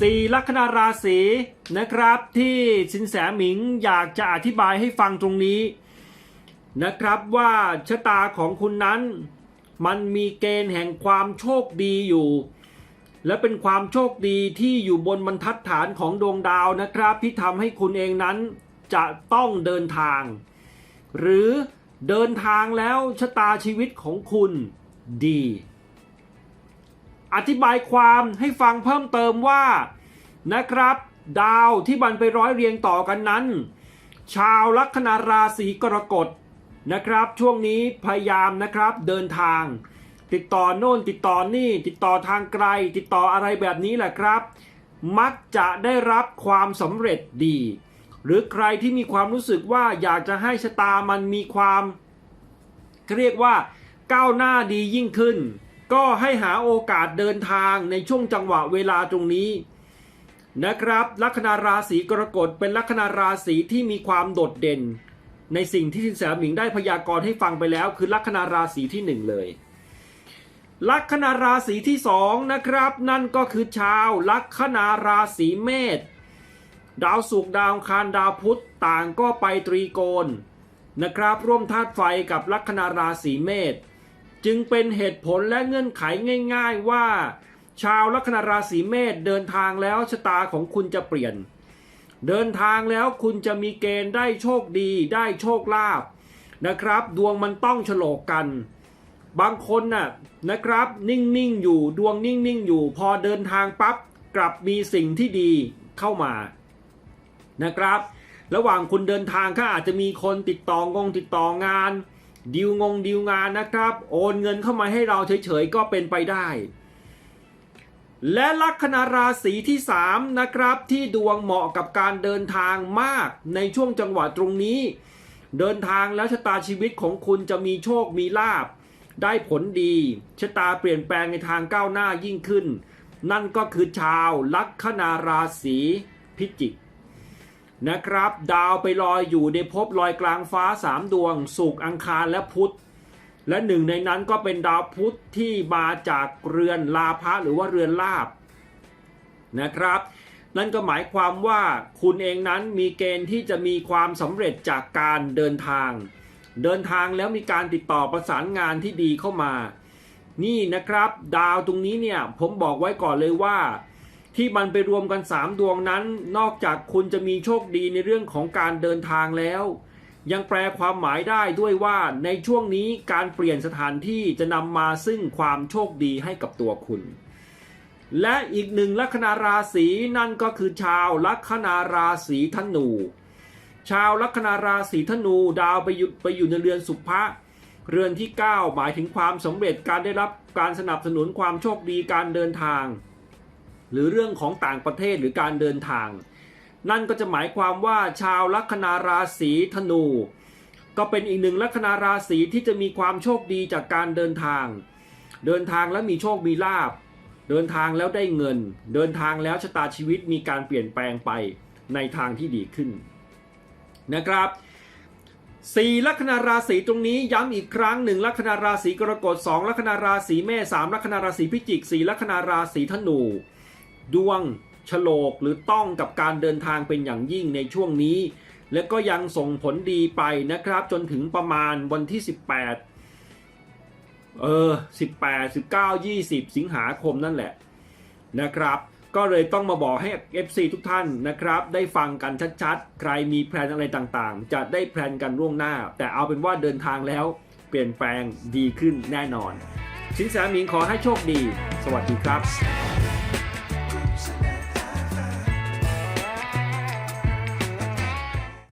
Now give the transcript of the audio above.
สี่ลัคนาราศีนะครับที่สินแสหมิงอยากจะอธิบายให้ฟังตรงนี้ นะครับว่าชะตาของคุณนั้น มันมีเกณฑ์แห่งความโชคดีอยู่ และเป็นความโชคดีที่อยู่บนบรรทัดฐานของดวงดาวนะครับ ที่ทำให้คุณเองนั้นจะต้องเดินทาง หรือเดินทางแล้วชะตาชีวิตของคุณดี อธิบายความให้ฟังเพิ่มเติมว่านะครับ ดาวที่บันไปร้อยเรียงต่อกันนั้น ชาวลัคนาราศีกรกฎนะครับ ช่วงนี้พยายามนะครับเดินทาง ติดต่อโน่นติดต่อนี่ ติดต่อทางไกล ติดต่ออะไรแบบนี้แหละครับ มักจะได้รับความสำเร็จดี หรือใครที่มีความรู้สึกว่าอยากจะให้ชะตามันมีความเรียกว่าก้าวหน้าดียิ่งขึ้น ก็ให้หาโอกาสเดินทางในช่วงจังหวะเวลาตรงนี้นะครับ ลัคนาราศีกรกฎเป็นลัคนาราศีที่มีความโดดเด่น ในสิ่งที่สินแสหมิงได้พยากรณ์ให้ฟังไปแล้ว คือลัคนาราศีที่หนึ่งเลย ลัคนาราศีที่สองนะครับ นั่นก็คือชาวลัคนาราศีเมษดาวศุกร์ดาวคารดาวพุธต่างก็ไปตรีโกณนะครับ ร่วมธาตุไฟกับลัคนาราศีเมษ จึงเป็นเหตุผลและเงื่อนไขง่าย ๆว่า ชาวลัคนาราศีเมษเดินทางแล้วชะตาของคุณจะเปลี่ยน เดินทางแล้วคุณจะมีเกณฑ์ได้โชคดี ได้โชคลาภนะครับ ดวงมันต้องฉลกกัน บางคนน่ะนะครับ นิ่งๆอยู่ดวงนิ่งๆอยู่ พอเดินทางปั๊บกลับมีสิ่งที่ดีเข้ามานะครับ ระหว่างคุณเดินทางก็อาจจะมีคนติดต่องงติดต่องาน ดีลงงดีลงานนะครับ โอนเงินเข้ามาให้เราเฉยๆก็เป็นไปได้ และลัคนาราศีที่ 3 นะครับ ที่ดวงเหมาะกับการเดินทางมากในช่วงจังหวะตรงนี้ เดินทางแล้วชะตาชีวิตของคุณจะมีโชคมีลาบ ได้ผลดีชะตาเปลี่ยนแปลงในทางก้าวหน้ายิ่งขึ้น นั่นก็คือชาวลัคนาราศีพิจิก นะครับ ดาวไปลอยอยู่ในภพลอยกลางฟ้าสามดวงสุกอังคารและพุธ และหนึ่งในนั้นก็เป็นดาวพุธที่มาจากเรือนลาภะหรือว่าเรือนลาบนะครับ นั่นก็หมายความว่าคุณเองนั้นมีเกณฑ์ที่จะมีความสำเร็จจากการเดินทาง เดินทางแล้วมีการติดต่อประสานงานที่ดีเข้ามา นี่นะครับ ดาวตรงนี้เนี่ยผมบอกไว้ก่อนเลยว่า ที่มันไปรวมกัน 3 ดวงนั้น นอกจากคุณจะมีโชคดีในเรื่องของการเดินทางแล้ว ยังแปลความหมายได้ด้วยว่าในช่วงนี้การเปลี่ยนสถานที่จะนำมาซึ่งความโชคดีให้กับตัวคุณ และอีกหนึ่งลัคนาราศีนั่นก็คือชาวลัคนาราศีธนู ชาวลัคนาราศีธนูดาวไปอยู่ไปอยู่ในเรือนสุภะเรือนที่ 9 หมายถึงความสำเร็จการได้รับการสนับสนุนความโชคดีการเดินทาง หรือเรื่องของต่างประเทศหรือการเดินทาง นั่นก็จะหมายความว่าชาวลัคนาราศีธนู ก็เป็นอีกหนึ่งลัคนาราศีที่จะมีความโชคดีจากการเดินทาง เดินทางแล้วมีโชคมีลาบ เดินทางแล้วได้เงิน เดินทางแล้วชะตาชีวิตมีการเปลี่ยนแปลงไปในทางที่ดีขึ้นนะครับสี่ลัคนาราศีตรงนี้ย้ำอีกครั้งหนึ่งลัคนาราศีกรกฎสองลัคนาราศีเมษสามลัคนาราศีพิจิกสี่ลัคนาราศีธนู ดวงฉลกหรือต้องกับการเดินทางเป็นอย่างยิ่งในช่วงนี้ และก็ยังส่งผลดีไปนะครับ จนถึงประมาณวันที่ 18 เออ 18 19 20 สิงหาคมนั่นแหละนะครับก็เลยต้องมาบอกให้ FC ทุกท่านนะครับ ได้ฟังกันชัดๆ ใครมีแพลนอะไรต่างๆ จะได้แพลนกันล่วงหน้า แต่เอาเป็นว่าเดินทางแล้ว เปลี่ยนแปลงดีขึ้นแน่นอน สินแสมิงขอให้โชคดี สวัสดีครับ